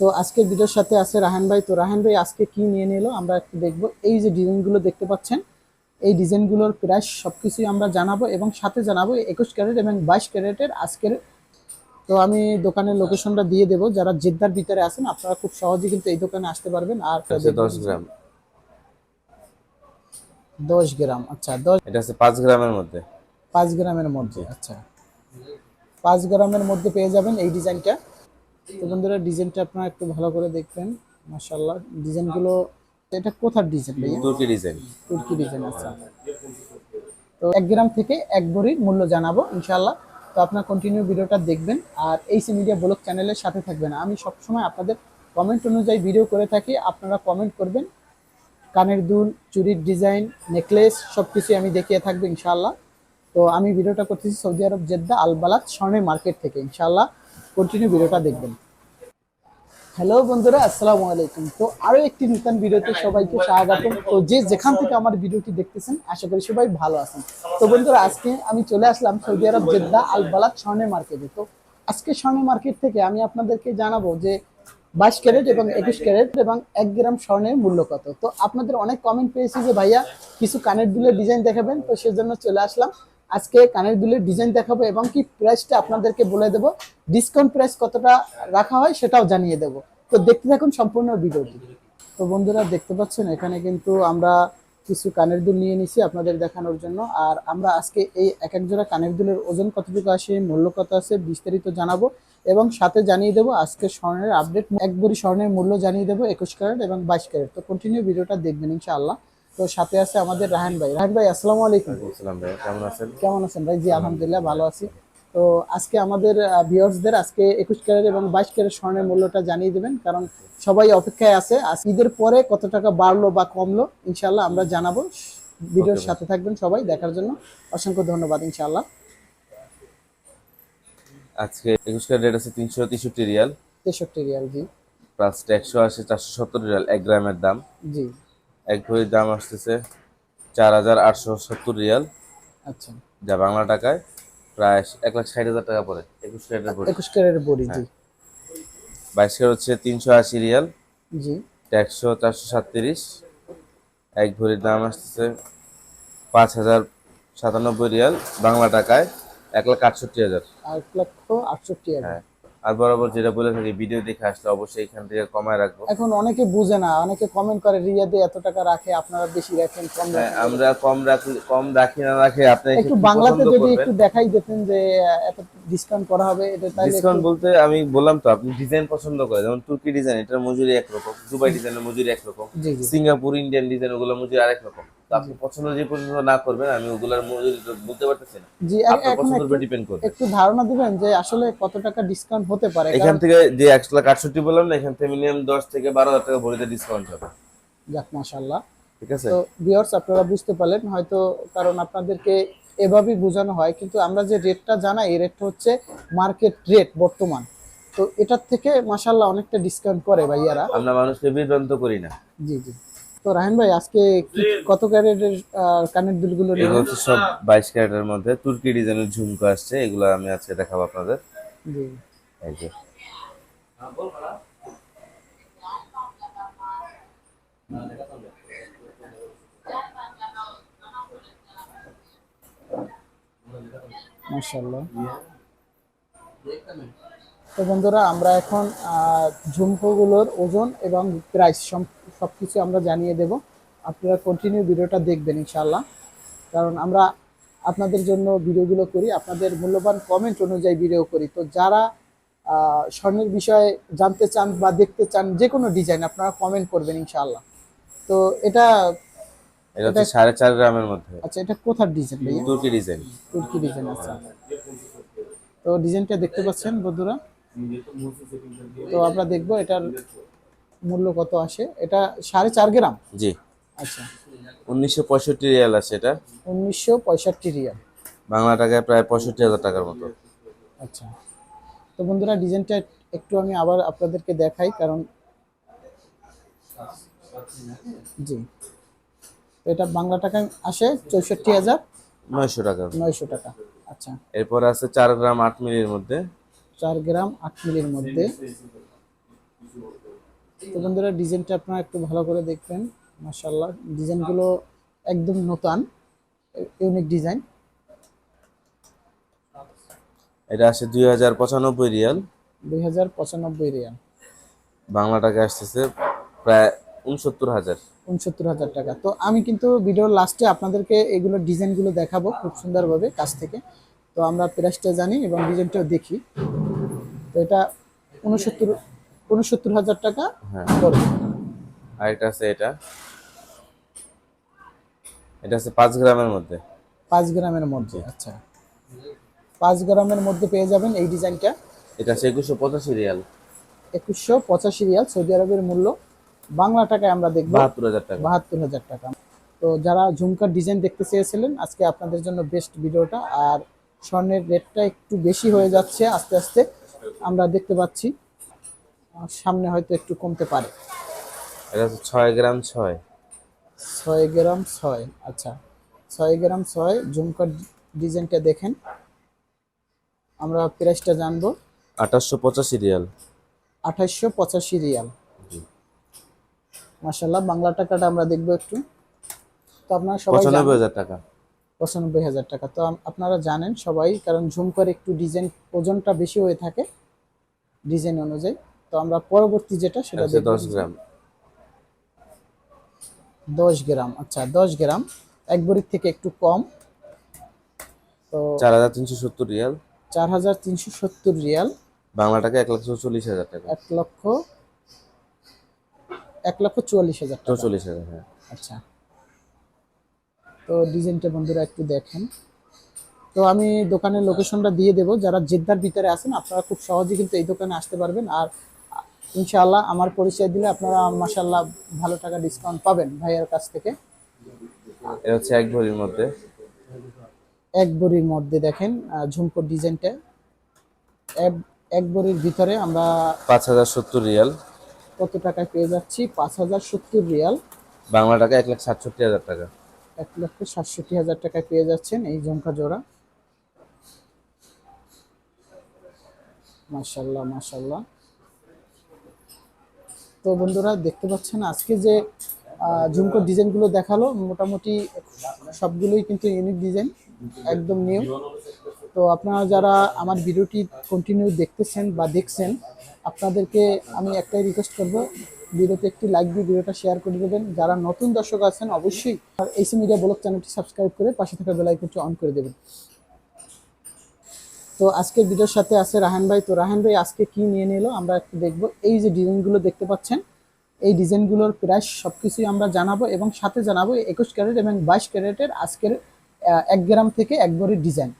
তো আজকের ভিডিওর সাথে আছে রাহান ভাই। তো রাহান ভাই আজকে কি নিয়ে নিলো আমরা একটু দেখব। এই যে ডিজাইনগুলো দেখতে পাচ্ছেন এই ডিজাইনগুলোর প্রাইস সবকিছুই আমরা জানাব এবং সাথে জানাব একুশ ক্যারেট এবং বাইশ ক্যারেটের আজকের। তো আমি দোকানের লোকেশনটা দিয়ে দেবো। যারা জেদ্দার ভিতরে আছেন আপনারা খুব সহজে কিন্তু এই দোকানে আসতে পারবেন। আর দশ গ্রাম। দশ গ্রাম আচ্ছা দশ এটা আছে পাঁচ গ্রামের মধ্যে। পাঁচ গ্রামের মধ্যে আচ্ছা। পাঁচ গ্রামের মধ্যে পেয়ে যাবেন এই ডিজাইনটা। তো বন্ধুরা ডিজাইনটা আপনারা একটু ভালো করে দেখবেন মাশাল্লাহ ডিজাইনগুলো এটা কোথার ডিজাইন ভাইয়া? তুর্কি ডিজাইন তুর্কি ডিজাইন আছে তো এক গ্রাম থেকে এক ভরির মূল্য জানাব ইনশাল্লাহ তো আপনার কন্টিনিউ ভিডিওটা দেখবেন আর এইসি মিডিয়া ব্লগ চ্যানেলের সাথে থাকবেন। আমি সবসময় আপনাদের কমেন্ট অনুযায়ী ভিডিও করে থাকি আপনারা কমেন্ট করবেন। কানের দুল চুরির ডিজাইন নেকলেস সব কিছুই আমি দেখিয়ে থাকব ইনশাল্লাহ তো আমি ভিডিওটা করতেছি সৌদি আরব জেদ্দা আলবালাত স্বর্ণের মার্কেট থেকে ইনশাল্লাহ কন্টিনিউ ভিডিওটা দেখবেন। হ্যালো বন্ধুরা, আসসালামু আলাইকুম। তো আরও একটি নতুন ভিডিওতে সবাইকে স্বাগতম। তো যে যেখান থেকে আমার ভিডিওটি দেখতেছেন, আশা করি সবাই ভালো আছেন। তো বন্ধুরা, আজকে আমি চলে আসলাম সৌদি আরব জেদ্দা আল বালাদ স্বর্ণের মার্কেটে। তো আজকে স্বর্ণের মার্কেট থেকে আমি আপনাদেরকে জানাব যে বাইশ ক্যারেট এবং একুশ ক্যারেট এবং এক গ্রাম স্বর্ণের মূল্য কত। তো আপনাদের অনেক কমেন্ট পেয়েছি যে ভাইয়া, কিছু কানের দুলের ডিজাইন দেখাবেন। তো সেজন্য চলে আসলাম। আজকে কানের দুলের ডিজাইন দেখাবো এবং কি প্রাইসটা আপনাদেরকে বলে দেবো। ডিসকাউন্ট প্রাইস কতটা রাখা হয় সেটাও জানিয়ে দেবো। তো দেখতে থাকুন সম্পূর্ণ ভিডিওটি। তো বন্ধুরা, দেখতে পাচ্ছেন, এখানে কিন্তু আমরা কিছু কানের দুল নিয়ে নিছি আপনাদের দেখানোর জন্য। আর আমরা আজকে এই এক এক জোড়া কানের দুলের ওজন কতটুকু আসে মূল্য কত আছে বিস্তারিত জানাব এবং সাথে জানিয়ে দেবো আজকে স্বর্ণের আপডেট এক ভরি স্বর্ণের মূল্য জানিয়ে দেবো একুশ ক্যারেট এবং বাইশ ক্যারেট। তো কন্টিনিউ ভিডিওটা দেখবেন ইনশাআল্লাহ। তো সাথে আছে আমাদের রাহান ভাই। রাহান ভাই আসসালামু আলাইকুম। বলছিলাম ভাই কেমন আছেন? কেমন আছেন ভাই? জি আলহামদুলিল্লাহ ভালো আছি। তো আজকে আমাদের ভিউয়ার্সদের আজকে একুশ ক্যারেট এবং বাইশ ক্যারেট স্বর্ণের মূল্যটা জানিয়ে দেবেন কারণ সবাই অপেক্ষায় আছে। আজ ঈদের পরে কত টাকা বাড়লো বা কমলো ইনশাল্লাহ আমরা জানাব। ভিডিওর সাথে থাকবেন সবাই দেখার জন্য অসংখ্য ধন্যবাদ ইনশাল্লাহ আজকে একুশ ক্যারেট রেট আছে তিনশো তেষট্টি রিয়াল। তেষট্টি রিয়াল জি। প্লাসটা একশো আশি চারশো সত্তর রিয়াল এক গ্রামের দাম। জি। এক ভরির দাম আসতেছে চার হাজার আটশো সত্তর রিয়াল। আচ্ছা। যা বাংলা টাকায় প্রায় এক লাখ ষাট হাজার টাকা পড়ে। একুশ ক্যারেটের একুশ ক্যারেট বড়ি জি। বাইশ ক্যারেট হচ্ছে তিনশো আশি রিয়াল। জি। একশো চারশো সাতত্রিশ। এক ভরির দাম আসতেছে পাঁচ হাজার সাতানব্বই রিয়াল। বাংলা টাকায় এক লাখ আটষট্টি হাজার। আর এক লক্ষ আটষট্টি হাজার। হ্যাঁ। আর বরাবর যেটা বলে থাকি ভিডিও দেখে আসলে অবশ্যই এখান থেকে কমায় রাখব। এখন অনেকে বুঝে না অনেকে কমেন্ট করে রিয়াদে এত টাকা রাখে আপনারা বেশি রাখেন কম হ্যাঁ, আমরা কম রাখি কম রাখি না রাখে আপনি একটু বাংলাতে যদি একটু দেখাই দিতেন যে এত ডিসকাউন্ট করা হবে এটা তাইলে ডিসকাউন্ট বলতে আমি বললাম তো আপনি ডিজাইন পছন্দ করে যেমন তুর্কি ডিজাইন এটার মজুরি একরকম দুবাই ডিজাইনের মজুরি একরকম জি জি। সিঙ্গাপুর ইন্ডিয়ান ডিজাইন ওগুলো মজুরি আরেক রকম। আপনি পছন্দ যে পছন্দ না করবেন আমি ওগুলোর বলতে পারতেছি না জি পছন্দের একটু- উপর ডিপেন্ড করবে। একটু ধারণা দিবেন যে আসলে কত টাকা ডিসকাউন্ট হতে পারে এখান থেকে যে লাখ আটষট্টি বললাম না এখান থেকে মিনিমাম দশ থেকে বারো হাজার টাকা ভরিতে ডিসকাউন্ট হবে। যাক মাশাআল্লাহ। ঠিক আছে? তো ভিউয়ার্স আপনারা বুঝতে পারলেন হয়তো কারণ আপনাদেরকে এভাবেই বোঝানো হয় কিন্তু আমরা যে রেটটা জানাই এই রেটটা হচ্ছে মার্কেট রেট বর্তমান। তো এটার থেকে মাশাআল্লাহ অনেকটা ডিসকাউন্ট করে ভাইয়ারা। আমরা মানুষকে বিভ্রান্ত করি না। জি জি। তো রাহেন ভাই আজকে কত ক্যারেটের কানের দুলগুলো এগুলো হচ্ছে সব বাইশ ক্যারেটের মধ্যে। তুর্কি ডিজাইনের ঝুমকো আসছে এগুলো আমি আজকে দেখাবো আপনাদের। জি। এই যে। মাশাআল্লাহ। তো বন্ধুরা আমরা এখন আহ, ঝুমকোগুলোর ওজন এবং প্রাইস সব কিছু আমরা জানিয়ে দেব। আপনারা কন্টিনিউ ভিডিওটা দেখবেন ইনশাল্লাহ কারণ আমরা আপনাদের জন্য ভিডিওগুলো করি আপনাদের মূল্যবান কমেন্ট অনুযায়ী ভিডিও করি। তো যারা স্বর্ণের বিষয়ে জানতে চান বা দেখতে চান যে কোনো ডিজাইন আপনারা কমেন্ট করবেন ইনশাল্লাহ তো এটা এটা হচ্ছে সাড়ে চার গ্রামের মধ্যে। আচ্ছা এটা কোথার ডিজাইন ভাইয়া? তুর্কি ডিজাইন তুর্কি ডিজাইন আছে তো ডিজাইনটা দেখতে পাচ্ছেন বন্ধুরা। তো আমরা দেখব এটার মূল্য কত আসে? এটা সাড়ে চার গ্রাম? জি। আচ্ছা। উনিশশো পঁয়ষট্টি রিয়াল আছে এটা। উনিশশো পঁয়ষট্টি রিয়াল। বাংলা টাকায় প্রায় পঁয়ষট্টি হাজার টাকার মতো। আচ্ছা। তো বন্ধুরা ডিজাইনটা একটু আমি আবার আপনাদেরকে দেখাই কারণ জি। এটা বাংলা টাকায় আসে চৌষট্টি হাজার নয়শো টাকা। নয়শো টাকা। আচ্ছা। এরপর আছে চার গ্রাম আট মিলির মধ্যে। চার গ্রাম আট মিলির মধ্যে। তো বন্ধুরা ডিজাইনটা আপনারা একটু ভালো করে দেখবেন মাশাল্লাহ ডিজাইনগুলো একদম নতুন ইউনিক ডিজাইন এটা আসে দুই হাজার পঁচানব্বই রিয়াল। দুই হাজার পঁচানব্বই রিয়াল। বাংলা টাকা আসতেছে প্রায় উনসত্তর হাজার। উনসত্তর হাজার টাকা। তো আমি কিন্তু ভিডিওর লাস্টে আপনাদেরকে এগুলো ডিজাইনগুলো দেখাবো খুব সুন্দরভাবে কাছ থেকে। তো আমরা প্রাইসটা জানি এবং ডিজাইনটাও দেখি। তো এটা উনসত্তর উনসত্তর হাজার টাকা হ্যাঁ। আর এটা আছে এটা। এটা আছে পাঁচ গ্রামের মধ্যে। পাঁচ গ্রামের মধ্যে আচ্ছা। পাঁচ গ্রামের মধ্যে পেয়ে যাবেন এই ডিজাইনটা। এটা আছে একুশশো পঁচাশি রিয়াল। একুশশো পঁচাশি রিয়াল সৌদি আরবের মূল্য। বাংলা টাকায় আমরা দেখব। বাহাত্তর হাজার টাকা। বাহাত্তর হাজার টাকা। তো যারা ঝুমকার ডিজাইন দেখতে চেয়েছিলেন আজকে আপনাদের জন্য বেস্ট ভিডিওটা। আর স্বর্ণের রেটটা একটু বেশি হয়ে যাচ্ছে আস্তে আস্তে আমরা দেখতে পাচ্ছি। সামনে হয়তো একটু কমতে পারে। এটা আছে ছয় গ্রাম ছয়। ছয় গ্রাম ছয় আচ্ছা। ছয় গ্রাম ছয় ঝুমকার ডিজাইনটা দেখেন। আমরা প্রাইসটা জানব। আঠাশশো পঁচাশি রিয়াল। আঠাশশো পঁচাশি রিয়াল। মাসাল্লাহ বাংলা টাকাটা আমরা দেখব একটু। তো আপনারা সবাই পঁচানব্বই হাজার টাকা। পঁচানব্বই হাজার টাকা। তো আপনারা জানেন সবাই কারণ ঝুমকার একটু ডিজাইন ওজনটা বেশি হয়ে থাকে। ডিজাইন অনুযায়ী। তো আমরা পরবর্তী যেটা সেটা দেখব। দশ গ্রাম। দশ গ্রাম আচ্ছা দশ গ্রাম। এক বড়ির থেকে একটু কম। তো চার হাজার তিনশো সত্তর রিয়াল। চার হাজার তিনশো সত্তর রিয়াল। বাংলা টাকা এক লক্ষ চল্লিশ হাজার টাকা। এক লক্ষ এক লক্ষ চুয়াল্লিশ হাজার টাকা। চল্লিশ হাজার হ্যাঁ। আচ্ছা। তো ডিজাইনটা বন্ধুরা একটু দেখেন। তো আমি দোকানের লোকেশনটা দিয়ে দেবো। যারা জেদ্দার ভিতরে আছেন আপনারা খুব সহজে কিন্তু এই দোকানে আসতে পারবেন। আর ইনশাআল্লাহ আমার পরিচয় দিলে আপনারা মাসাল্লাহ ভালো টাকা ডিসকাউন্ট পাবেন ভাইয়ের কাছ থেকে। এটা হচ্ছে এক ভরির মধ্যে। এক বড়ির মধ্যে দেখেন ঝুমকোর ডিজাইনটা। এক- বড়ির ভিতরে আমরা পাঁচ হাজার সত্তর রিয়াল। কত টাকায় পেয়ে যাচ্ছি? পাঁচ হাজার সত্তর রিয়াল। বাংলা টাকা এক লাখ সাতষট্টি হাজার টাকা। এক লক্ষ সাতষট্টি হাজার টাকায় পেয়ে যাচ্ছেন এই ঝুমকা জোড়া। মাশাল্লাহ মাশাল্লাহ তো বন্ধুরা দেখতে পাচ্ছেন আজকে যে ঝুমকোর ডিজাইনগুলো দেখাল, মোটামুটি সবগুলোই কিন্তু ইউনিক ডিজাইন একদম নিউ তো আপনারা যারা আমার ভিডিওটি কন্টিনিউ দেখতেছেন বা দেখছেন, আপনাদেরকে আমি একটাই রিকোয়েস্ট করব, ভিডিওতে একটি লাইক দিয়ে ভিডিওটা শেয়ার করে দেবেন। যারা নতুন দর্শক আছেন, অবশ্যই এসি মিডিয়া ব্লগ চ্যানেলটি সাবস্ক্রাইব করে পাশে থাকা বেল আইকনটি অন করে দেবেন। তো আজকের ভিডিওর সাথে আছে রাহান ভাই। তো রাহান ভাই আজকে কি নিয়ে নিল আমরা একটু দেখব। এই যে ডিজাইনগুলো দেখতে পাচ্ছেন, এই ডিজাইনগুলোর প্রাইস সবকিছুই আমরা জানাব এবং সাথে জানাব একুশ ক্যারেট এবং বাইশ ক্যারেটের আজকের এক গ্রাম থেকে এক ভরির ডিজাইন।